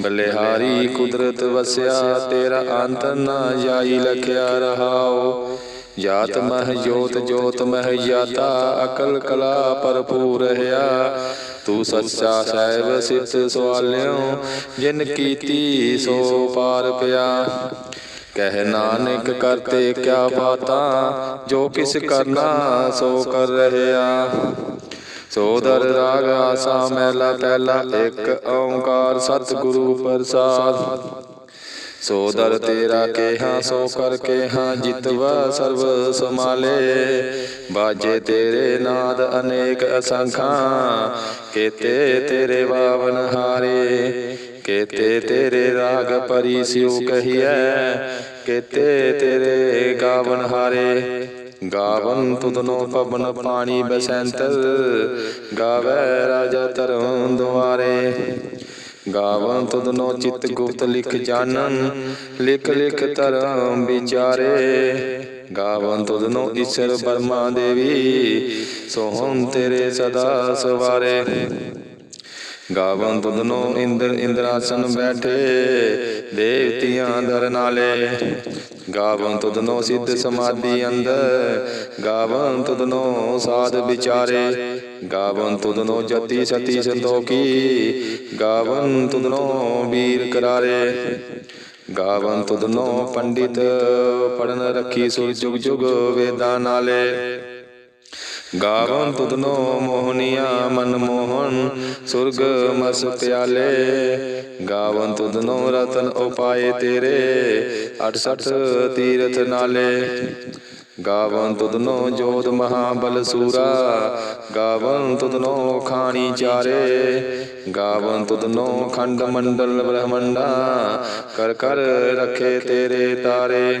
ਬਲਿਹਾਰੀ ਕੁਦਰਤ ਵਸਿਆ, ਤੇਰਾ ਅੰਤ ਨਾ ਜਾਈ ਲਖਿਆ ਰਹਾਓ। ਜਾਤ ਮਹ ਜੋਤ ਜੋਤ ਮਹ ਜਾਤਾ, ਅਕਲ ਕਲਾ ਭਰਪੂਰ ਰਹਾ ਤੂੰ ਸੱਚਾ ਸਾਹਿਬ ਸਿੱਧ ਸਵਾਲਿਓ, ਜਿਨ ਕੀਤੀ ਸੋ ਪਾਰ ਪਿਆ। ਕਹਿ ਨਾਨਕ ਕਰਤੇ ਕਿਆ ਬਾਤਾਂ, ਜੋ ਕਿਸ ਕਰਨਾ ਸੋ ਕਰ ਰਹਿਆ ਸੋਦਰ ਰਾਗ ਆਸਾ ਮਹਿਲਾ ਪਹਿਲਾ ਇੱਕ ਓੰਕਾਰ ਸਤਿਗੁਰੂ ਪ੍ਰਸਾਦ। ਸੋਦਰ ਤੇਰਾ ਕੇਹਾ, ਸੋ ਕਰ ਕੇਹਾ ਜਿਤਵਾ ਸਰਬ ਸਮਾਲੇ ਬਾਜੇ ਤੇਰੇ ਨਾਦ ਅਨੇਕ ਅਸੰਖਾਂ, ਕੇਤੇ ਤੇਰੇ ਬਾਵਨ ਹਾਰੇ। ਕੇਤੇ ਤੇਰੇ ਰਾਗ ਪਰੀ ਸਿਉ ਕਹੀਐ, ਕੇਤੇ ਤੇਰੇ ਗਾਵਨ ਹਾਰੇ। ਗਾਵਨ ਤੁਧਨੋ ਪਵਨ ਪਾਣੀ ਬਸੰਤਰ ਗਾਵੇ ਰਾਜਾ ਧਰਮ ਦੁਆਰੇ। ਗਾਵਨ ਤੁਧਨੋ ਚਿਤ ਗੁਪਤ ਲਿਖ ਜਾਣਨ ਲਿਖ ਲਿਖ ਧਰਮ ਵਿਚਾਰੇ। ਗਾਵਨ ਤੁਧਨੋ ਈਸ਼ਰ ਬਰਮਾ ਦੇਵੀ। ਸੋਹਣ ਤੇਰੇ ਸਦਾ ਸਵਾਰੇ। ਗਾਵਨ ਤੁਧਨੋ ਇੰਦਰ ਇੰਦਰਾਸਨ ਬੈਠੇ। ਦੇਵਤਿਆਂ ਦਰ ਨਾਲੇ, ਗਾਵਨ ਤੁਧਨੋ ਸਿੱਧ ਸਮਾਧੀ ਅੰਦਰ, ਗਾਵਨ ਤੁਧਨੋ ਸਾਧ ਵਿਚਾਰੇ, ਗਾਵਨ ਤੁਧਨੋ ਜਤੀ ਸਤੀ ਸੰਤੋਖੀ, ਗਾਵਨ ਤੁਧਨੋ ਵੀਰ ਕਰਾਰੇ, ਗਾਵਨ ਤੁਧਨੋ ਪੰਡਿਤ ਪੜਨ ਰੱਖੀ ਸੁਰ ਜੁਗ ਜੁਗ ਵੇਦਾਂ ਨਾਲੇ। ਗਾਵਨ ਤੁਧਨੋ ਮੋਹਨੀਆ ਮਨ ਮੋਹਨ, ਸੁਰਗ ਮਸ ਪਿਆਲੇ। ਗਾਵਨ ਤੁਧਨੋ ਰਤਨ ਉਪਾਏ ਤੇਰੇ 68 ਤੀਰਥ ਨਾਲੇ। ਗਾਵਨ ਤੁਧਨੋ ਜੋਤ ਮਹਾਬਲ ਸੂਰਾ, ਗਾਵਨ ਤੁਧਨੋ ਖਾਣੀ ਚਾਰੇ। ਗਾਵਨ ਤੁਧਨੋ ਖੰਡ ਮੰਡਲ ਬ੍ਰਹਮੰਡਾ, ਕਰ ਕਰ ਰਖੇ ਤੇਰੇ ਤਾਰੇ।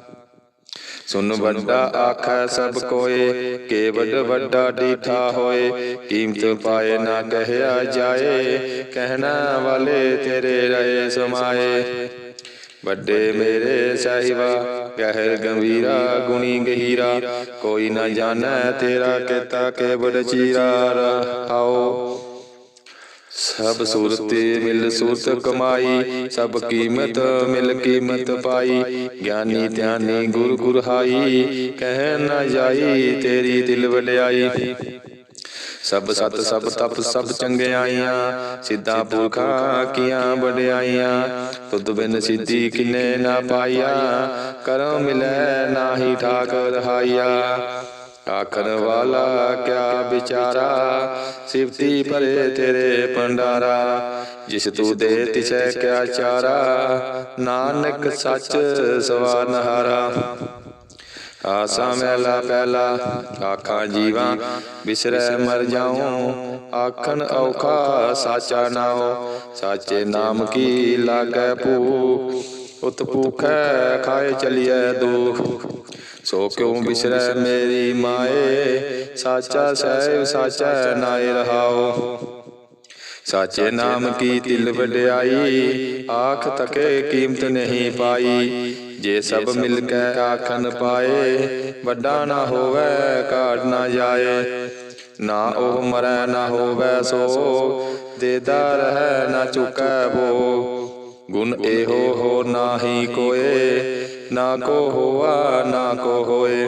ਸੁਨ ਵੱਡਾ ਆਖੈ ਸਭ ਕੋਏ ਕੇ ਵੱਡਾ ਡੀਠਾ ਹੋਏ, ਕੀਮਤ ਪਾਏ ਨਾ ਕਹਿਆ ਜਾਏ, ਕਹਿਣਾ ਵਾਲੇ ਤੇਰੇ ਰਹੇ ਸਮਾਏ। ਵੱਡੇ ਮੇਰੇ ਸਾਹਿਬਾ, ਗਹਿਰ ਗੰਭੀਰਾ, ਗੁਣੀ ਗਹੀਰਾ, ਕੋਈ ਨਾ ਜਾਣੈ ਤੇਰਾ ਕਿਤਾ ਕੇ ਬੜ ਚੀਰਾ ਰਹਾਓ ਸਭ ਸੂਰਤ ਮਿਲ ਸੂਰਤ ਕਮਾਈ, ਸਭ ਕੀਮਤ ਮਿਲ ਕੀਮਤ ਪਾਈ। ਗਿਆਨੀ ਧਿਆਨੀ ਗੁਰ ਗੁਰ ਕਹਿ ਨਾ ਜਾਈ ਤੇਰੀ ਦਿਲ ਵਡਿਆਈ। ਸਭ ਸਤ, ਸਭ ਤਪ, ਸਭ ਚੰਗਿਆਈਆਂ, ਸਿੱਧਾ ਪੁਰਖਾ ਕੀਆਂ ਵਡਿਆਈਆਂ। ਤੁਧ ਬਿਨ ਸਿੱਧੀ ਕਿਨੇ ਨਾ ਪਾਈਆ, ਕਰਮ ਮਿਲੈ ਨਾਹੀ ਠਾਕ ਰਹਾਈਆ ਆਖਣ ਵਾਲਾ ਕਿਆ ਵਿਚਾਰਾ? ਸਿਫਤੀ ਭਰੇ ਤੇਰੇ ਪੰਡਾਰਾ ਜਿਸ ਤੂੰ ਦੇ ਤਿਸੈ ਕਿਆ ਚਾਰਾ? ਨਾਨਕ ਸੱਚ ਸਵਾਨਹਾਰਾ ਆਸਾ ਮਹਿਲਾ ਪਹਿਲਾ ਆਖਾਂ ਜੀਵਾਂ, ਬਿਸਰੈ ਮਰ ਜਾਉ। ਆਖਣ ਔਖਾ ਸਾਚਾ ਨਾਉ, ਸਾਚੇ ਨਾਮ ਕੀ ਲਾਗੈ ਭੂ? ਉਤ ਭੂਖੈ ਖਾਏ ਚਲਿਐ ਦੁਖ। ਸੋ ਕਿਉ ਬਿਸਰੈ ਮੇਰੀ ਮਾਏ? ਸਾਚਾ ਸਹਿਬ ਸਾਚਾ ਨਾਇ ਰਹਾਓ। ਸਾਚੇ ਨਾਮ ਕੀ ਦਿਲ ਵਡਿਆਈ? ਆਖ ਤਕੇ ਕੀਮਤ ਨਹੀਂ ਪਾਈ। ਜੇ ਸਭ ਮਿਲ ਕੇ ਆਖਣ ਪਾਏ ਵੱਡਾ ਨਾ ਹੋਵੇ ਘਾਟ ਨਾ ਜਾਏ। ਨਾ ਉਹ ਮਰੈ ਨਾ ਹੋਵੇ ਸੋ ਦੇਦਾ ਰਹਿ ਨਾ ਚੁਕੈ ਬੋ। ਗੁਣ ਇਹੋ ਹੋ ਨਾਹੀ ਕੋਏ। ਨਾ ਕੋ ਹੋਆ, ਨਾ ਕੋ ਹੋਏ।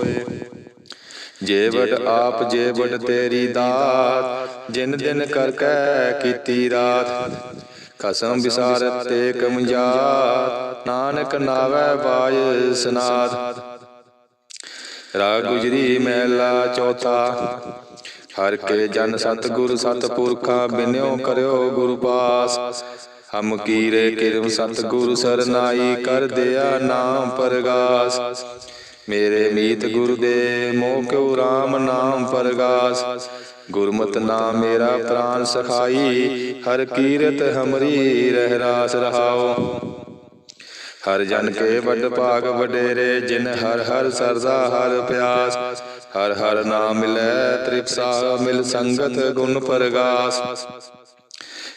ਜੇ ਆਪ, ਜੇ ਤੇਰੀ ਦਾਤ, ਜਿਨ ਦਿਨ ਕਰ ਕੈ ਕੀਤੀ ਰਾਤ। ਕਸਮ ਵਿਸਾਰਤ ਤੇ ਕਮਜਾਤ, ਨਾਨਕ ਨਾਵੈ ਬਾਜ ਸਨਾਦ। ਰਾਗ ਗੁਜਰੀ ਮਹਿਲਾ ਚੌਥਾ। ਹਰ ਕੇ ਜਨ ਸਤ ਗੁਰ ਸਤ ਪੁਰਖਾ ਬਿਨਿਓ ਕਰਿਓ ਗੁਰੂ ਪਾਸ। ਹਮ ਕੀਰੇ ਕਿਰਮ ਸਤਗੁਰ ਸਰਨਾਈ ਕਰ ਦਿਆ ਨਾਮ ਪਰਗਾਸ। ਮੇਰੇ ਮੀਤ ਗੁਰ ਦੇ ਮੋਹ ਕਿਉ RAM ਨਾਮ ਪਰਗਾਸ। ਗੁਰਮਤਿ ਨਾਮ ਮੇਰਾ ਪ੍ਰਾਨ ਸਖਾਈ, ਹਰ ਕੀਰਤ ਹਮਰੀ ਰਹਿ ਰਾਸ ਰਹਾਓ ਹਰ ਜਨ ਕੇ ਵੱਡ ਭਾਗ ਵਡੇਰੇ, ਜਿਨ ਹਰ ਹਰ ਸਰਦਾ ਹਰ ਪਿਆਸ। ਹਰ ਹਰ ਨਾਮ ਮਿਲੈ ਤ੍ਰਿਪਸਾ, ਮਿਲ ਸੰਗਤ ਗੁਣ ਪਰਗਾਸ।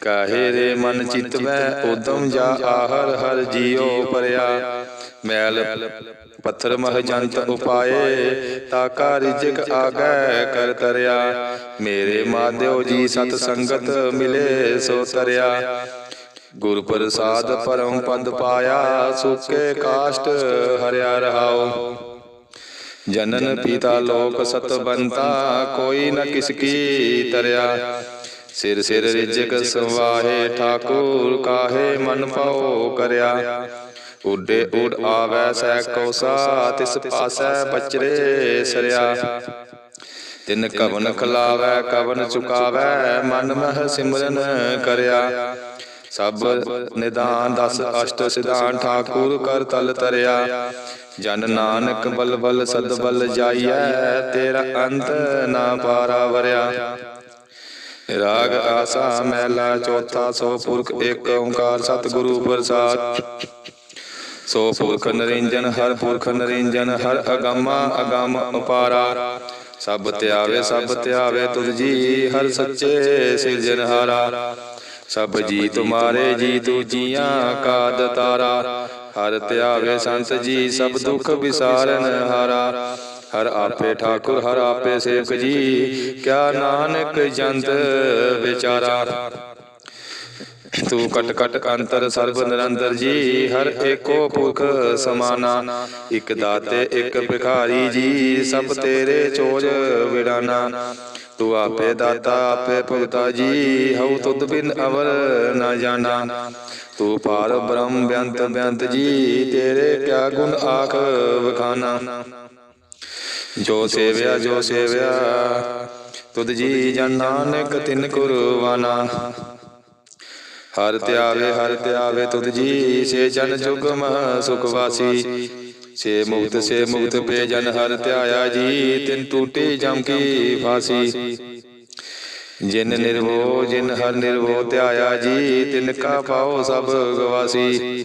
ਕਾਹੇ ਰੇ ਮਨ ਚਿਤ ਮੈਂ ਉਦਮ ਜਾ ਆਹਰ ਹਰ ਜੀਉ ਪਰਿਆ ਮੈਲ ਪੱਥਰ ਮਹ ਜੰਤ ਉਪਾਏ ਤਾ ਕਾ ਰਿਜਕ ਆਗੈ ਕਰ ਤਰਿਆ। ਮੇਰੇ ਮਾਧਿਓ ਜੀ ਸਤ ਸੰਗਤ ਮਿਲੇ ਸੋ ਤਰਿਆ। ਗੁਰ ਪ੍ਰਸਾਦ ਪਰਮ ਪਦ ਪਾਇਆ ਸੁਕੇ ਕਾਸ਼ਟ ਹਰਿਆ ਰਹਾਓ। ਜਨਨ ਪੀਤਾ ਲੋਕ ਸਤ ਬੰਤਾ ਕੋਈ ਨ ਕਿਸ ਕੀ ਤਰਿਆ। ਸਿਰ ਸਿਰ ਰਿਜਕ ਸਵਾਹੇ, ਠਾਕੁਰ ਕਾਹੇ ਮਨ ਪਾਉ ਕਰਿਆ। ਉਡੇ ਉਡ ਆਵੈ ਸੈ ਕੌਸਾ, ਤਿਸ ਪਾਸੈ ਪਚਰੇ ਸਰਿਆ। ਤਿਨ ਕਵਨ ਖਲਾਵੈ, ਕਵਨ ਚੁਕਾਵੈ, ਮਨ ਮਹ ਸਿਮਰਨ ਕਰਿਆ। ਸਭ ਨਿਦਾਨ ਦਸ ਅਸ਼ਟ ਸਿਧਾਨ, ਠਾਕੁਰ ਕਰ ਤਲ ਤਰਿਆ। ਜਨ ਨਾਨਕ ਬਲ ਬਲ ਸਦ ਬਲ ਜਾਈਐ, ਤੇਰਾ ਅੰਤ ਨਾ ਪਾਰਾ ਵਰਿਆ। ਰਾਗ ਆਸਾ ਮਹਿਲਾ ਚੌਥਾ, ਸੋ ਪੁਰਖ ਏਕ ਓੰਕਾਰ ਸਤਿਗੁਰੂ ਪ੍ਰਸਾਦ। ਸੋ ਪੁਰਖ ਨਰਿੰਜਨ, ਹਰ ਪੁਰਖ ਨਰਿੰਜਨ, ਹਰ ਅਗਮਾ ਅਗਮ ਉਪਾਰਾ। ਸਭ ਧਿਆਵੇ ਸਭ ਧਿਆਵੇ ਤੁਧ ਜੀ, ਹਰ ਸੱਚੇ ਸਿਰਜਨਹਾਰਾ ਸਭ ਜੀ ਤੁਮਾਰੇ ਜੀ ਤੂ ਜੀਆਂ ਕਾ ਦਤਾਰਾ। ਹਰ ਧਿਆਵੇ, ਸੰਤ ਜੀ, ਸਭ ਦੁਖ ਵਿਸਾਰਨ ਹਾਰਾ। ਹਰ ਆਪੇ ਠਾਕੁਰ, ਹਰ ਆਪੇ ਸੇਵਕ ਜੀ। ਕਿਆ ਨਾਨਕ ਜੰਤ ਵਿਚਾਰਾ। ਤੂੰ ਕਟ ਕਟ ਅੰਤਰ ਸਰਬ ਨਿਰੰਤਰ ਜੀ, ਹਰ ਏਕੋ ਪੁਖ ਸਮਾਨਾ। ਇਕ ਦਾਤੇ, ਇਕ ਭਿਖਾਰੀ ਜੀ, ਸਭ ਤੇਰੇ ਚੋਜ ਵਿੜਾਨਾ। ਤੂੰ ਆਪੇ ਦਾਤਾ, ਆਪੇ ਭਗਤਾ ਜੀ, ਹਉ ਤੁਧ ਬਿਨ ਅਵਰ ਨਾ ਜਾਣਾ ਤੂੰ ਪਾਰ ਬ੍ਰਹਮ ਬੇਅੰਤ ਬੇਅੰਤ ਜੀ, ਤੇਰੇ ਕਿਆ ਗੁਣ ਆਖ ਵਖਾਨਾ। ਜੋ ਸੇਵਿਆ ਜੋ ਸੇਵਿਆ ਤੁਧ ਜੀ ਜਨ ਨਾਨਕ ਤਿਨ ਕੁਰਵਾਨਾ ਹਰ ਧਿਆਵੇ ਹਰ ਧਿਆਵੇ ਤੁਧ ਜੀ ਸੇ ਜਨ ਜੁਗਮ ਸੁਖ ਵਾਸੀ। ਸੇ ਮੁਕਤ ਸੇ ਮੁਕਤ ਪੇ ਜਨ ਹਰ ਧਿਆਇਆ ਜੀ ਤਿਨ ਟੂਟੀ ਜਮ ਕੀ ਫਾਸੀ ਜਿਨ ਨਿਰਭਉ ਜਿਨ ਹਰ ਨਿਰਭਉ ਧਿਆਇਆ ਜੀ ਤਿਨ ਕਾ ਪਾਉ ਸਭ ਗਵਾਸੀ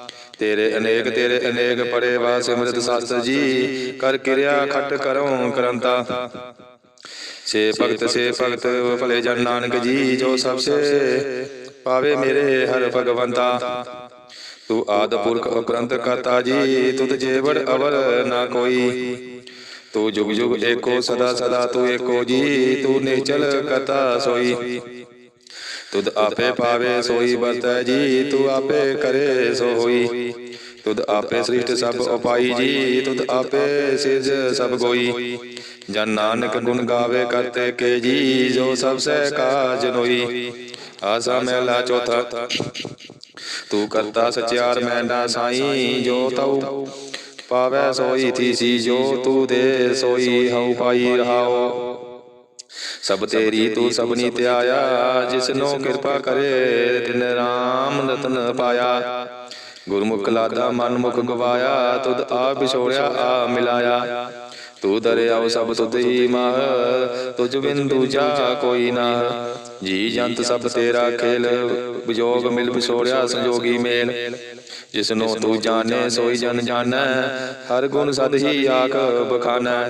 ਤੇਰੇ ਅਨੇਕ ਤੇਰੇ ਅਨੇਕ ਪੜੇ ਵਾ ਸਿਮਰਤ ਸਤ ਜੀ। ਕਰ ਕਿਰਿਆ ਖਟ ਕਰਉ ਕਰੰਤਾ। ਸੇ ਭਗਤ ਸੇ ਭਗਤ ਭਲੇ ਜਨ ਨਾਨਕ ਜੀ ਜੋ ਸਭ ਸੇ ਪਾਵੇ ਮੇਰੇ ਹਰ ਭਗਵੰਤਾ। ਤੂੰ ਆਦ ਪੁਰਖ ਅਪਰੰਤ ਕਰਤਾ ਜੀ ਤੁਧ ਜੇਵੜ ਅਵਰ ਨਾ ਕੋਈ। ਤੂੰ ਜੁਗ ਜੁਗ ਏਕੋ ਸਦਾ ਸਦਾ ਤੂੰ ਏਕੋ ਜੀ ਤੂੰ ਨਿਚਲ ਕਤਾ ਸੋਈ। ਤੁਧ ਆਪੇ ਪਾਵੇ ਸੋਈ ਬਰਤੈ ਜੀ ਤੂੰ ਆਪੇ ਕਰੇ ਸੋ ਹੋਈ ਤੁਧ ਆਪੇ ਸ੍ਰਿਸ਼ਟ ਸਭ ਉਪਾਈ ਜੀ ਤੁਧ ਆਪੇ ਸਿਰਜ ਸਭ ਕੋਈ ਜਨ ਨਾਨਕ ਗੁਣ ਗਾਵੇ ਕਰਤੇ ਕੇ ਜੀ ਜੋ ਸਭ ਸਹਿ ਕਾਜ ਨੋਈ। ਆਸਾ ਮਹਿਲਾ ਚੌਥਾ। ਤੂੰ ਕਰਤਾ ਸਚਿਆਰ ਮੈਂ ਨਾ ਸਾਈ ਜੋ ਤਉ ਪਾਵੈ ਸੋਈ ਥੀ ਸੀ ਜੋ ਤੂੰ ਦੇ ਸੋਈ ਹਉ ਪਾਈ ਰਹਾਓ। ਸਭ ਤੇਰੀ ਤੂੰ ਸਭਨੀ ਧਿਆਇਆ, ਜਿਸਨੋ ਕਿਰਪਾ ਕਰੇ, ਤਿਨ ਰਾਮ ਰਤਨ ਪਾਇਆ। ਗੁਰਮੁਖ ਲਾਦਾ ਮਨ ਗਵਾਇਆ, ਤੁਧ ਆ ਵਿਛੋੜਿਆ ਆ ਮਿਲਾਇਆ। ਤੂੰ ਦਰਿਆਉ ਸਭ ਤੁਧ ਹੀ ਮਾਹ, ਤੁਝ ਬਿਨ ਦੂਜਾ ਕੋਈ ਨਾ। ਜੀ ਜੰਤ ਸਭ ਤੇਰਾ ਖੇਲ ਵਿਜੋਗ ਮਿਲ ਵਿਛੋੜਿਆ ਸੰਜੋਗੀ ਮੇਲ। ਜਿਸਨੋ ਤੂੰ ਜਾਣੇ, ਸੋਈ ਜਨ ਜਾਣੈ, ਹਰ ਗੁਣ ਸਦ ਹੀ ਆਖ ਬਖਾਨੈ।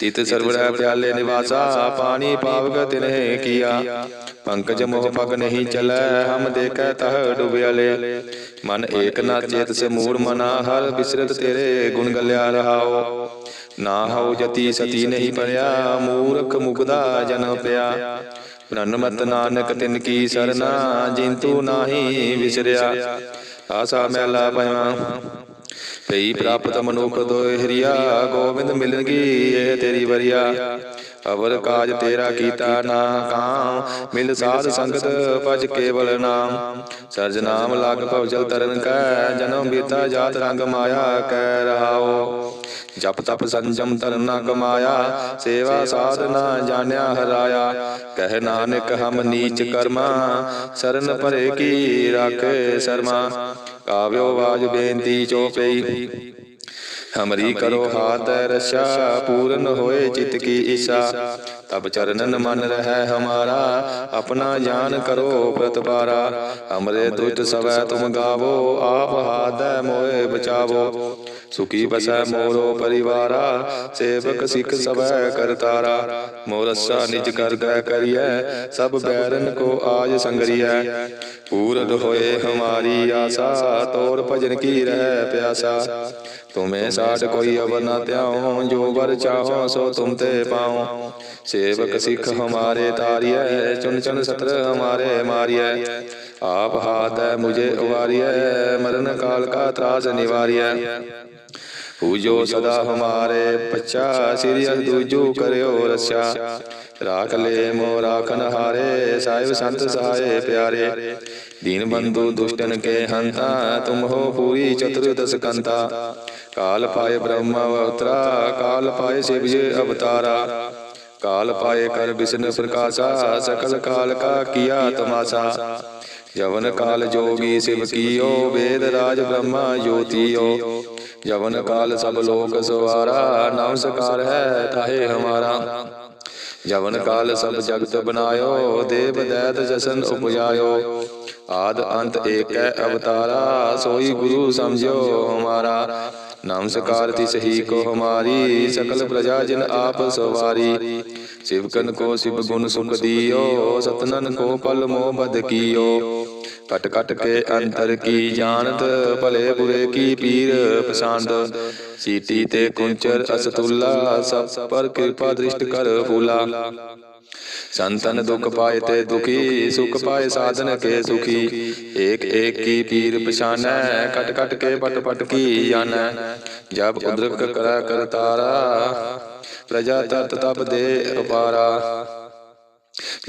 ਤਿਤ ਸਰਵਰੈ ਪਿਆਲੇ ਨਿਵਾਸਾ, ਪਾਣੀ ਪਾਵਕ ਤਿਨਹਿ ਕੀਆ। ਪੰਕਜ ਮੋਹ ਪਗ ਨਹੀਂ ਚਲੈ, ਹਮ ਦੇਖੈ ਤਹ ਡੁਬਿਆਲੇ। ਮਨ ਏਕ ਨਾ ਚੇਤ ਸੇ ਮੂੜ ਮਨਾ, ਹਰ ਬਿਸਰਤ ਤੇਰੇ ਗੁਣ ਗਲਿਆ ਰਹਾਓ। ਨਾ ਹਉ ਜਤੀ ਸਤੀ ਨਹੀਂ ਪਰਿਆ ਮੂਰਖ ਮੁਗਦਾ ਜਨ ਪਿਆ। ਬ੍ਰਹਮਤ ਨਾਨਕ ਤਿਨ ਕੀ ਸਰਨਾ, ਜਿੰਤੂ ਨਾਹੀ ਵਿਸਰਿਆ। ਆਸਾ ਮੈਲਾ ਪਿਆ ਪਈ ਪ੍ਰਾਪਤ ਮਨੁਖ ਦੋਇ ਹਰੀਆ ਗੋਬਿੰਦ ਮਿਲਣਗੀ ਇਹ ਤੇਰੀ ਵਰਿਆ। ਅਵਰ ਕਾਜ ਤੇਰਾ ਕੀਤਾ ਨਾ ਕਾਮ। ਮਿਲ ਸਾਧ ਸੰਗਤ ਭਜ ਕੇਵਲ ਨਾਮ। ਸਰਜ ਨਾਮ ਲਗ ਭਵ ਜਲ ਤਰਨ ਕੈ ਜਨਮ ਬੀਤਾ ਜਾਤ ਰੰਗ ਮਾਇਆ ਕੈ ਰਹਾਓ। ਜਪ ਤਪ ਸੰਜਮ ਤਰਨਾ ਕਮਾਇਆ ਸੇਵਾ ਸਾਧਨਾ ਜਾਣਿਆ ਹਰਾਇਆ। ਕਹਿ ਨਾਨਕ ਹਮ ਨੀਚ ਕਰਮਾ ਸਰਨ ਭਰੇ ਕੀ ਰਾਖੇ ਸਰਮਾ। ਕਾਵਿਓ ਬਾਜ ਬੇਨਤੀ ਚੋਪਈ ਹਮਰੀ ਕਰੋ ਹਾਥ ਰਸ਼ਾ ਪੂਰਨ ਹੋਏ ਚਿਤ ਕੀ ਈਸ਼ਾ ਤਬ ਚਰਨਨ ਮਨ ਰਹਿ ਹਮਾਰਾ, ਆਪਣਾ ਜਾਨ ਕਰੋ ਪ੍ਰਤਪਾਰਾ ਹਮਰੇ ਦੁਸ਼ਟ ਸਵੈ ਤੁਮ ਗਾਵੋ, ਆਪ ਹਾਦੈ ਮੋਏ ਬਚਾਵੋ। ਸੁਖੀ ਬਸੈ ਮੋਰੋ ਪਰਿਵਾਰਾ, ਸੇਵਕ ਸਿੱਖ ਸਵੈ ਕਰਤਾਰਾ ਮੋਰਸਾ ਨਿਜ ਕਰ ਗੈ ਕਰੀਐ, ਸਭ ਬੈਰਨ ਕੋ ਆਜ ਸੰਗਰੀਐ। ਪੂਰਨ ਹੋਏ ਹਮਾਰੀ ਆਸਾ, ਤੋਰ ਭਜਨ ਕੀ ਰਹਿ ਪਿਆਸਾ। ਤੁਮੇ ਸਾਡ ਕੋਈ ਅਵਰ ਨਾ ਧਿਆਉ, ਜੋ ਵਰ ਚਾਹੋ ਸੋ ਤੁਮ ਤੇ ਪਾਉ। ਸੇਵਕ ਸਿੱਖ ਹਮਾਰੇ ਤਾਰੀਐ ਚੁਨ ਚੁਨ ਸਤਰ ਹਮਾਰੇ ਮਾਰੀਐ। ਆਪ ਹਾਥ ਮੁਝੇ ਉਵਾਰੀਐ ਮਰਨ ਕਾਲ ਕਾ ਤਰਾਸ ਨਿਵਾਰੀਐ। ਪੂਜੋ ਸਦਾ ਹਮਾਰੇ ਪਛਾ ਸ੍ਰੀ ਅਸ ਦੂਜੂ ਕਰਿਓ ਰਸਿਆ ਰਾਖ ਲੈ ਮੋ ਰਾਖਨ ਹਾਰੇ ਸਾਹਿਬ ਸੰਤ ਸਹਾਏ ਪਿਆਰੇ। ਦੀਨ ਬੰਧੂ ਦੁਸ਼ਟਨ ਕੇ ਹੰਤਾ ਤੁਮ ਹੋ ਪੂਰੀ ਚਤੁਰਦਸ ਕੰਤਾ ਕਾਲ ਪਾਏ ਬ੍ਰਹਮ ਅਵਤਰਾ ਕਾਲ ਪਾਏ ਸ਼ਿਵ ਜੀ ਅਵਤਾਰਾ। ਕਾਲ ਪਾਏ ਕਰ ਵਿਸ਼ਨ ਪ੍ਰਕਾਸ਼ਾ, ਸਕਲ ਕਾਲ ਕਾ ਕੀਆ ਤਮਾਸਾ। ਜਵਨ ਕਾਲ ਜੋਗੀ ਸਿਵ ਕੀਓ, ਵੇਦ ਰਾਜ ਬ੍ਰਹਮਾ ਜੋਤੀਓ ਜਵਨ ਕਾਲ ਸਭ ਲੋਕ ਸਵਾਰਾ ਨਮਸਕਾਰ ਹੈ ਤਾਹੇ ਹਮਾਰਾ। ਜਵਨ ਕਾਲ ਸਭ ਜਗਤ ਬਨਾਇਓ, ਦੇਵ ਦੈਤ ਜਸਨ ਉਪਜਾਇਓ। ਆਦ ਅੰਤ ਏਕੈ ਅਵਤਾਰਾ, ਸੋਈ ਗੁਰੂ ਸਮਝਿਓ ਹਮਾਰਾ। ਨਮਸਕਾਰ ਤਿਸ ਹੀ ਕੋ ਹਮਾਰੀ, ਸਕਲ ਪ੍ਰਜਾ ਜਿਨ ਆਪ ਸਵਾਰੀ। ਸਿਵਕਨ ਕੋ ਸਿਵ ਗੁਣ ਸੁਖ ਦਿਓ ਸਤਨਨ ਕੋ ਪਲ ਮੋਹ ਬਦ ਕੀਓ। ਕਟ ਕਟ ਕੇ ਅੰਤਰ ਕੀ ਜਾਣਤ, ਭਲੇ ਬੁਰੇ ਕੀ ਪੀਰ ਪਸੰਦ। ਸੀਟੀ ਤੇ ਕੁੰਚਰ ਅਸਤੁਲਾ, ਸਭ ਪਰ ਕਿਰਪਾ ਦ੍ਰਿਸ਼ਟ ਕਰ ਫੂਲਾ। ਸੰਤਨ ਦੁਖ ਪਾਏ ਤੇ ਦੁਖੀ ਸੁਖ ਪਾਏ ਸਾਧਨ ਕੇ ਸੁਖੀ। ਏਕ ਏਕ ਕੀ ਪੀਰ ਪਛਾਨੈ ਕਟ ਕਟ ਕੇ ਪਟ ਪਟ ਕੀ ਜਾਣੈ ਜਬ ਉਦਰਕ ਕਰੈ ਕਰਤਾਰਾ ਪ੍ਰਜਾ ਤਤ ਤਪ ਦੇ ਅਪਾਰਾ।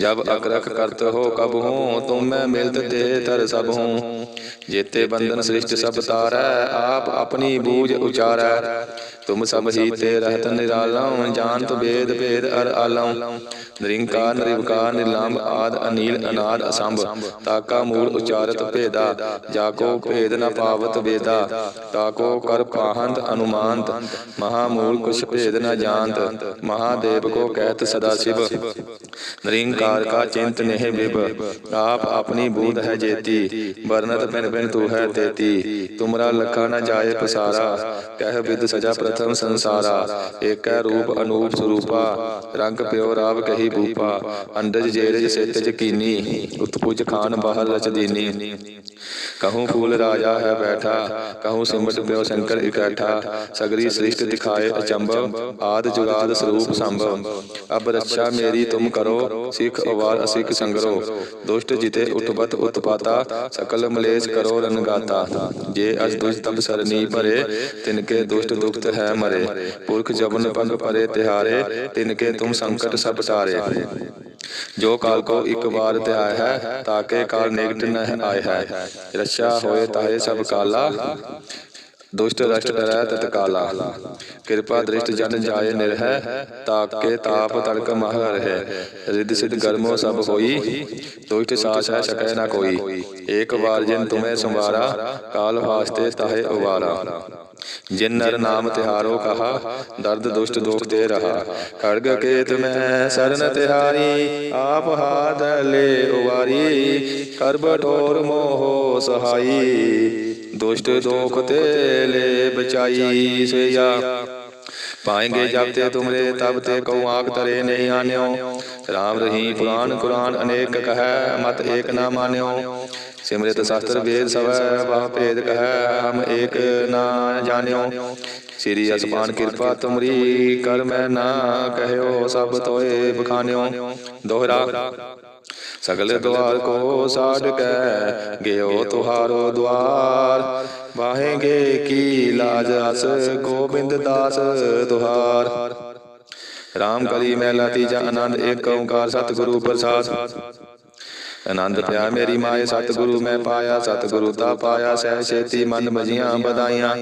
जब अकरख करत हो कब हूँ तुम मैं मिलत ते तर सब हूँ जेते बंधन सृष्ट सब तारै आप अपनी बूझ उचारै तुम सब ही ते रहत निरालम जानत वेद भेद अर आलम निरंकार निर्विकार निर्लंब आद अनील अनाद असंभ ताका मूल उचारत भेदा जाको भेद न पावत वेदा ताको कर पाहंत अनुमानत महामूल कुछ भेद न जानत महादेव को कहत सदा शिव ਨਿਰੰਕਾਰ ਕਾ ਚਿੰਤ ਨਹਿ ਬਿਬ ਆਪ ਆਪਣੀ ਬੂਧ ਹੈ ਜੇਤੀ ਵਰਨਤ ਪਿਨ ਪਿਨ ਤੂ ਹੈ ਤੇਤੀ ਤੁਮਰਾ ਲਖਾ ਨ ਜਾਏ ਪਸਾਰਾ ਕਹਿ ਵਿਦ ਸਜਾ ਪ੍ਰਥਮ ਸੰਸਾਰਾ ਏਕੈ ਰੂਪ ਅਨੂਪ ਸਰੂਪਾ ਰੰਗ ਪਿਓ ਰਾਵ ਕਹੀ ਭੂਪਾ ਅੰਡਜ ਜੇਰਜ ਸੇਤਜ ਕੀਨੀ ਉਤਪੁਜ ਖਾਨ ਬਾਹਰ ਰਚ ਦੀਨੀ ਕਹੂੰ ਫੂਲ ਰਾਜਾ ਹੈ ਬੈਠਾ ਕਹੂੰ ਸਿਮਟ ਪਿਓ ਸ਼ੰਕਰ ਇਕੱਠਾ ਸਗਰੀ ਸ੍ਰਿਸ਼ਟ ਦਿਖਾਏ ਅਚੰਭ ਆਦ ਜੁਗਾਦ ਸਰੂਪ ਸੰਭ ਅਬ ਰੱਛਾ ਮੇਰੀ ਤੁਮ ਕਰੋ ਸਿੱਖ ਅਵਾਰ, ਅਸਿੱਖ ਸੰਗਰੋ, ਦੁਸ਼ਟ ਜਿਤੇ ਉਤਪਤ ਉਤਪਾਤਾ, ਸਕਲ ਮਲੇਸ਼ ਕਰੋ ਰਨਗਾਤਾ ਜੇ ਅਸ ਦੁਸ਼ ਤਬ ਸਰਨੀ ਭਰੇ, ਤਿਨਕੇ ਦੁਸ਼ਟ ਦੁਖਤ ਹੈ ਮਰੇ। ਪੁਰਖ ਜਬਨ ਪੰਗ ਪਰੇ ਤਿਹਾਰੇ, ਤਿਨਕੇ ਤੁਮ ਸੰਕਟ ਸਭ ਟਾਰੇ। ਜੋ ਕਾਲ ਕੋ ਇੱਕ ਵਾਰ ਧਿਆਇ ਹੈ ਤਾਕੇ ਕਾਲ ਨਿਕਟ ਨ ਆਏ ਹੈ। ਰੱਛਾ ਹੋਏ ਤਾਏ ਸਭ ਕਾਲਾ। ਦੁਸ਼ਟ ਰਸ਼ਟ ਡਰੈ ਤਤ ਕਾਲਾ। ਕਿਰਪਾ ਦ੍ਰਿਸ਼ਟ ਜਨ ਜਾਏ ਨਿਰਹਿ ਤਾਕੇ ਤਾਪ ਤੜਕ ਮਹ ਰਹਿ। ਰਿੱਧ ਸਿਧ ਗਰਮੋ ਸਭ ਹੋਈ ਦੁਸ਼ਟ ਸਾਸ ਹੈ ਸਕੈ ਨਾ ਕੋਈ। ਏਕ ਵਾਰ ਜਿਨ ਤੁਮੇ ਸੰਵਾਰਾ ਕਾਲ ਵਾਸਤੇ ਤਾਹੇ ਉਵਾਰਾ। ਜਿਨ ਨਰ ਨਾਮ ਤਿਹਾਰੋ ਕਹਾ ਦਰਦ ਦੁਸ਼ਟ ਦੋਖ ਤੇ ਰਹਾ। ਖੜਗ ਕੇਤ ਮੈਂ ਸਰਨ ਤਿਹਾਰੀ ਆਪ ਹਾਦ ਲੈ ਉਵਾਰੀ। ਕਰ ਬਟੋਰ ਮੋਹ ਸਹਾਈ। ਦੁਸ਼ਟ ਦੋਖ ਤੇ ਲੈ ਬਚਾਈ ਸਿਆ। ਪਾਏਂਗੇ ਜਬ ਤੇ ਤੁਮਰੇ ਤਬ ਤੇ ਕਉ ਆਖ ਤਰੇ ਨਹੀਂ ਆਨਿਓ। ਰਾਮ ਰਹੀਮ ਪੁਰਾਨ ਕੁਰਾਨ ਅਨੇਕ ਕਹੈ, ਮਤ ਏਕ ਨਾ ਮਾਨਿਓ। ਸਿਮਰਿਤ ਸਾਸਤਰ ਵੇਦ ਸਵੈ ਵਾਹ ਭੇਦ ਕਹੈ, ਹਮ ਏਕ ਨਾ ਜਾਣਿਓ। ਸ੍ਰੀ ਅਸਪਾਨ ਕਿਰਪਾ ਤੁਮਰੀ, ਕਰ ਮੈਂ ਨਾ ਕਹਿਓ, ਸਭ ਤੋਏ ਬਖਾਨਿਓ। ਦੋਹਰਾ, ਸਗਲ ਦਵਾਰ ਕੋ ਸਾਡ ਕੈ ਗਿਓ ਤੁਹਾਰੋ ਦਵਾਰ ਵਾਹੇਗੇ ਕੀ ਲਾਜ ਅਸ, ਗੋਬਿੰਦ ਦਾਸ ਤੁਹਾਰ RAM ਕਲੀ ਮਹਿਲਾ ਤੀਜਾ ਆਨੰਦ, ਏਕ ਓੰਕਾਰ ਸਤਿਗੁਰੂ ਪ੍ਰਸਾਦ। ਆਨੰਦ ਪਿਆ ਮੇਰੀ ਮਾਏ ਸਤਿਗੁਰੂ, ਮੈਂ ਪਾਇਆ ਸਤਿਗੁਰੂ, ਤਾ ਪਾਇਆ ਸਹਿ ਛੇਤੀ ਮਨ ਮਜੀਆਂ ਬਦਾਈਆਂ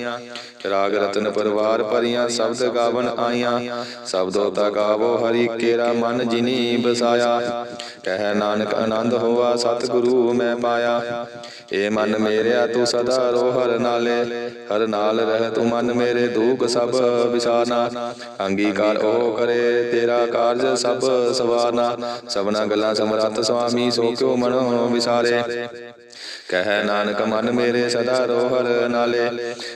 ਰਾਗ ਰਤਨ ਪਰਵਾਰ ਭਰੀਆਂ ਸ਼ਬਦ ਗਾਵਨ ਆਈਆਂ। ਸ਼ਬਦੋ ਤਾ ਗਾਵੋ ਹਰੀ ਕੇਰਾ ਮਨ ਜਿਨੀ ਬਸਾਇਆ। ਕਹਿ ਨਾਨਕ ਆਨੰਦ ਹੋਵਾ ਸਤਿਗੁਰੂ ਮੈਂ ਪਾਇਆ। ਏ ਮਨ ਮੇਰਿਆ ਤੂੰ ਸਦਾ ਰੋ ਹਰ ਨਾਲੇ। ਹਰ ਨਾਲ ਰਹਿ ਤੂੰ ਮਨ ਮੇਰੇ ਦੁਖ ਸਭ ਵਿਸਾਰਨਾ। ਅੰਗੀਕਾਰ ਉਹ ਕਰੇ ਤੇਰਾ ਕਾਰਜ ਸਭ ਸਵਾਰਨਾ। ਸਭਨਾ ਗੱਲਾਂ ਸਮਰੱਥ ਸੁਆਮੀ ਸੋ ਕਿਉ ਮਨੋ ਵਿਸਾਰੇ। ਕਹਿ ਨਾਨਕ ਮਨ ਮੇਰੇ ਸਦਾ ਰੋ ਹਰ ਨਾਲੇ।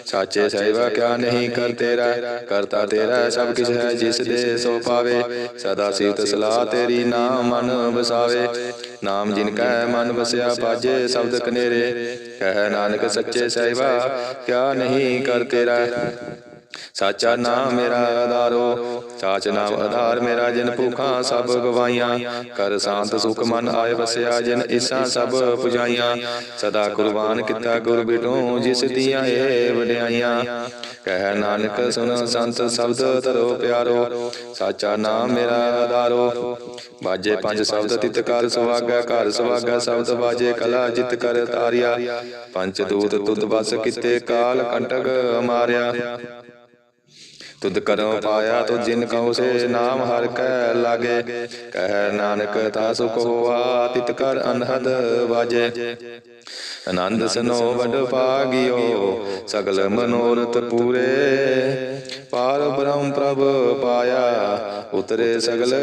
ਸਾਚੇ ਸਹਿਵਾ ਕਿਆ ਨਹੀਂ ਕਰ ਤੇਰਾ? ਕਰਤਾ ਤੇਰਾ ਸਭ ਕਿਛ ਹੈ ਜਿਸ ਦੇ ਸੋ ਪਾਵੇ। ਸਦਾ ਸਿਫਤ ਸਲਾਹ ਤੇਰੀ ਨਾਮ ਮਨ ਵਸਾਵੇ। ਨਾਮ ਜਿਨ ਕੈ ਮਨ ਵਸਿਆ ਬਾਜੇ ਸ਼ਬਦ ਕਨੇਰੇ। ਕਹਿ ਨਾਨਕ ਸੱਚੇ ਸਹਿਵਾ ਕਿਆ ਨਹੀਂ ਕਰ ਤੇਰਾ? ਸਾਚਾ ਨਾਮ ਮੇਰਾ ਆਧਾਰੋ ਸਾਚ ਨਾਮ ਆਧਾਰ ਮੇਰਾ ਜਿਨ ਭੁਖਾਂ ਸਭ ਗਵਾਈਆਂ ਕਰ ਸ਼ਾਂਤ ਸੁਖ ਮਨ ਆਏ ਵਸਿਆ ਜਿਨ ਇਸਾਂ ਸਭ ਪੁਜਾਈਆਂ। ਸਦਾ ਕੁਰਬਾਨ ਕੀਤਾ ਗੁਰ ਬਿਟੂ ਜਿਸ ਦੀਆਂ ਏ ਵਡਿਆਈਆਂ। ਕਹਿ ਨਾਨਕ ਸੁਨ ਸੰਤ ਸ਼ਬਦ ਧਰੋ ਪਿਆਰੋ। ਸਾਚਾ ਨਾਮ ਮੇਰਾ ਆਧਾਰੋ। ਬਾਜੇ ਪੰਜ ਸ਼ਬਦ ਤਿਤ ਕਰ ਸੁਹਾਗਾ ਘਰ ਸੁਹਾਗਾ ਸ਼ਬਦ ਬਾਜੇ ਕਲਾ ਜਿਤ ਕਰ ਤਾਰਿਆ। ਪੰਜ ਦੂਤ ਤੁਧ ਬਸ ਕਿਤੇ ਕਾਲ ਕੰਟਕ ਮਾਰਿਆ ਤੁਧ ਕਰੋ ਪਾਇਆ ਤੁ ਜਿਨ ਕਉ ਸੇ ਨਾਮ ਹਰ ਕੈ ਲਾਗੇ। ਕਹਿ ਨਾਨਕ ਤਾ ਸੁਖ ਹੋਆ, ਤਿਤ ਕਰ ਅਨਹਦ ਵਾਜੇ। ਆਨੰਦ ਸਨੋ ਵਡ ਭਾਗਿਓ, ਸਗਲ ਮਨੋਰਥ ਪੂਰੇ। ਪਾਰ ਬ੍ਰਹਮ ਪ੍ਰਭ ਪਾਇਆ, ਉਤਰੇ ਸਗਲ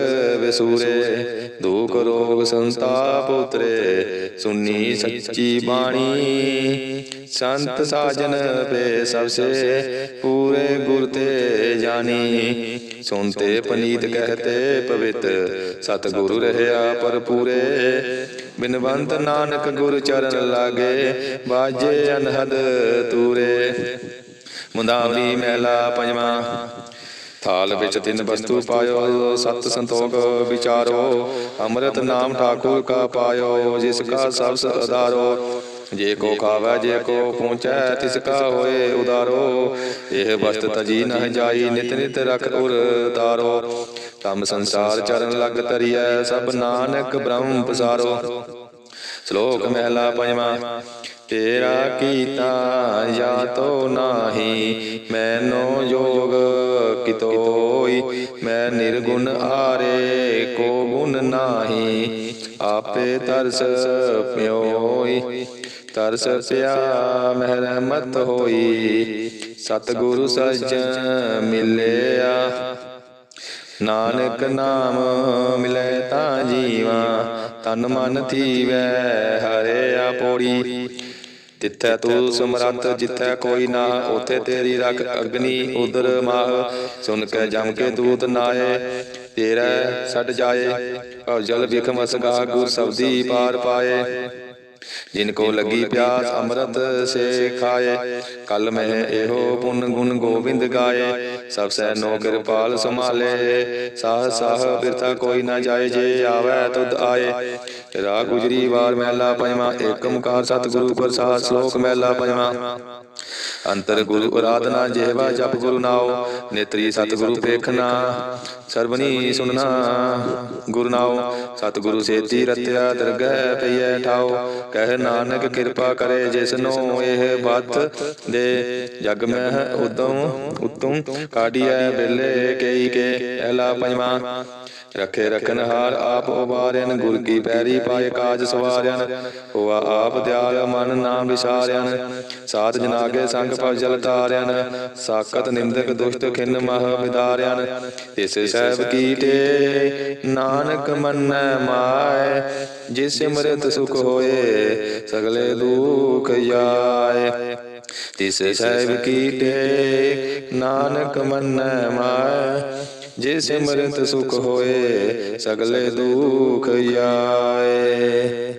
ਵਿਸੂਰੇ, ਦੁਖ ਰੋਗ ਸੰਤਾਪ ਉਤਰੇ, ਸੁਨੀ ਸੱਚੀ ਬਾਣੀ। ਸੰਤ ਸਾਜਨ ਪੇ ਸਭ ਸੇ ਪੂਰੇ ਗੁਰ ਤੇ ਜਾਣੀ। ਸੁਨਤੇ ਪਨੀਤ ਕਹਤੇ ਪਵਿੱਤ ਸਤ ਗੁਰੂ ਰਹਿਆ ਪਰ ਪੂਰੇ ਬਿਨਵੰਤ ਨਾਨਕ ਗੁਰ ਚਰਨ ਲਾਗੇ, ਬਾਜੇ ਅਨਹਦ ਤੂਰੇ। ਮੁੰਦਾਵੀ ਮਹਿਲਾ ਪੰਜਵਾਂ। ਥਾਲ ਵਿੱਚ ਤਿੰਨ ਵਸਤੂ ਪਾਇਓ ਸਤ ਸੰਤੋਖ ਵਿਚਾਰੋ। ਅੰਮ੍ਰਿਤ ਨਾਮ ਠਾਕੁਰ ਕਾ ਪਾਇਓ ਜਿਸ ਕਾ ਸਭ ਸਦਾਰੋ ਜੇ ਕੋ ਖਾਵੈ ਜੇ ਕੋ ਪਹੁੰਚੈ ਤਿਸ ਕਾ ਹੋਏ ਉਦਾਰੋ। ਇਹ ਵਸਤ ਤਜੀ ਨਹ ਜਾਈ ਨਿਤ ਨਿਤ ਰਖ ਉਰ ਤਾਰੋ ਤਮ ਸੰਸਾਰ ਚਰਨ ਲਗ ਤਰੀਐ ਸਭ ਨਾਨਕ ਬ੍ਰਹਮ ਪਸਾਰੋ। ਸ਼ਲੋਕ ਮਹਿਲਾ ਪੰਜਵਾਂ, ਤੇਰਾ ਕੀਤਾ ਜਾਤੋ ਨਾਹੀ, ਮੈਨੋ ਜੋਗ ਕਿਤੋਈ, ਮੈਂ ਨਿਰਗੁਣ ਆਰੇ ਕੋ ਗੁਣ ਨਾਹੀ, ਆਪੇ ਤਰਸ ਪਿਓਈ, ਤਰਸ ਪਿਆ ਮਹਿ ਰਹਿਮਤ ਹੋਈ, ਸਤਿਗੁਰੂ ਸੱਜਣ ਮਿਲਿਆ। ਨਾਨਕ ਨਾਮ ਮਿਲੇ ਤਾਂ ਜੀਵਾ ਤਨ ਮਨ ਥੀਵੈ ਹਰੇ ਆਪੋੜੀ ਤਿੱਥੈ ਤੂੰ ਸਮਰੱਥ, ਜਿੱਥੈ ਕੋਈ ਨਾ, ਉਥੇ ਤੇਰੀ ਰਖ ਅਗਨੀ ਉਦਰ ਮਾਹ। ਸੁਨ ਕੇ ਜਮ ਕੇ ਦੂਤ ਨਾਏ ਤੇਰਾ ਛੱਡ ਜਾਏ। ਭਵ ਜਲ ਵਿਖਮ ਅਸਗਾ ਗੁਰ ਸਬਦੀ ਪਾਰ ਪਾਏ। ਜਿਨ ਕੋ ਲੱਗੀ ਪਿਆਸ ਅੰਮ੍ਰਿਤ ਸੇ ਖਾਏ। ਕਲ ਮਹਿ ਇਹੋ ਪੁੰਨ ਗੁਣ ਗੋਬਿੰਦ ਗਾਏ। ਸਭ ਸੈ ਨੋ ਕਿਰਪਾਲ ਸੰਭਾਲੇ। ਸਾਹ ਸਾਹ ਬਿਰਥਾ ਕੋਈ ਨਾ ਜਾਏ ਜੇ ਆਵੈ ਤੁਧ ਆਏ। ਰਾ ਗੁਜਰੀ ਵਾਰ ਮਹਿਲਾ ਪੰਜਵਾ ਏਕ ਓੰਕਾਰ ਸਤਿਗੁਰੂ ਪ੍ਰਸਾਦ ਸ਼ਲੋਕ ਮਹਿਲਾ ਪੰਜਵਾ। ਅੰਤਰ ਗੁਰੂ ਅਰਾਧਨਾ ਜਿਹਵਾ ਜਪ ਗੁਰੂ ਨਾਉ, ਨੇਤਰੀ ਸਤਿਗੁਰੂ ਪੇਖਣਾ ਸਰਬਨੀ ਸੁਨਣਾ ਗੁਰੂ ਨਾਉ, ਸਤਿਗੁਰੂ ਸੇਤੀ ਰਤਿਆ ਦਰਗਹਿ ਪਈਐ ਠਾਉ। ਕਹਿ ਨਾਨਕ ਕਿਰਪਾ ਕਰੇ ਜਿਸਨੋ ਇਹ ਬਤ ਦੇ। ਜਗ ਮਹਿ ਉਦਮ, ਉਤਮ ਕਾਢੀਐ ਬੇਲੇ ਕਈ ਕੇ, ਐਲਾ ਪੰਜਵਾ। ਰਖੇ ਰਖਨ ਹਾਰ ਆਪ ਉਬਾਰਿਆਨ ਗੁਰ ਕੀ ਪੈਰੀ ਪਾਏ ਕਾਜ ਸਵਾਰਿਆਨ ਹੋਆ ਆਪ ਦਿਆਲ ਮਨ ਨਾਮ ਵਿਸਾਰਿਆਨ ਸਾਧ ਜਨਾਗੇ ਸੰਗ ਭਵ ਜਲ ਤਾਰਿਆਨ ਸਾਕਤ ਨਿੰਦਕ ਦੁਸ਼ਟ ਖਿੰਨ ਮਹ ਵਿਦਾਰਿਆਨ ਤਿਸ ਸਹਿਬ ਕੀਟੇ ਨਾਨਕ ਮੰਨੈ ਮਾਏ, ਜਿਸ ਸਿਮਰਤ ਸੁਖ ਹੋਏ, ਸਗਲੇ ਦੁਖ ਜਾਏ ਤਿਸ ਸਹਿਬ ਕੀਟੇ ਨਾਨਕ ਮੰਨੈ ਮਾਏ ਜੇ ਸਿਮਰਤ ਸੁਖ ਹੋਏ ਸਗਲੇ ਦੁਖ ਜਾਏ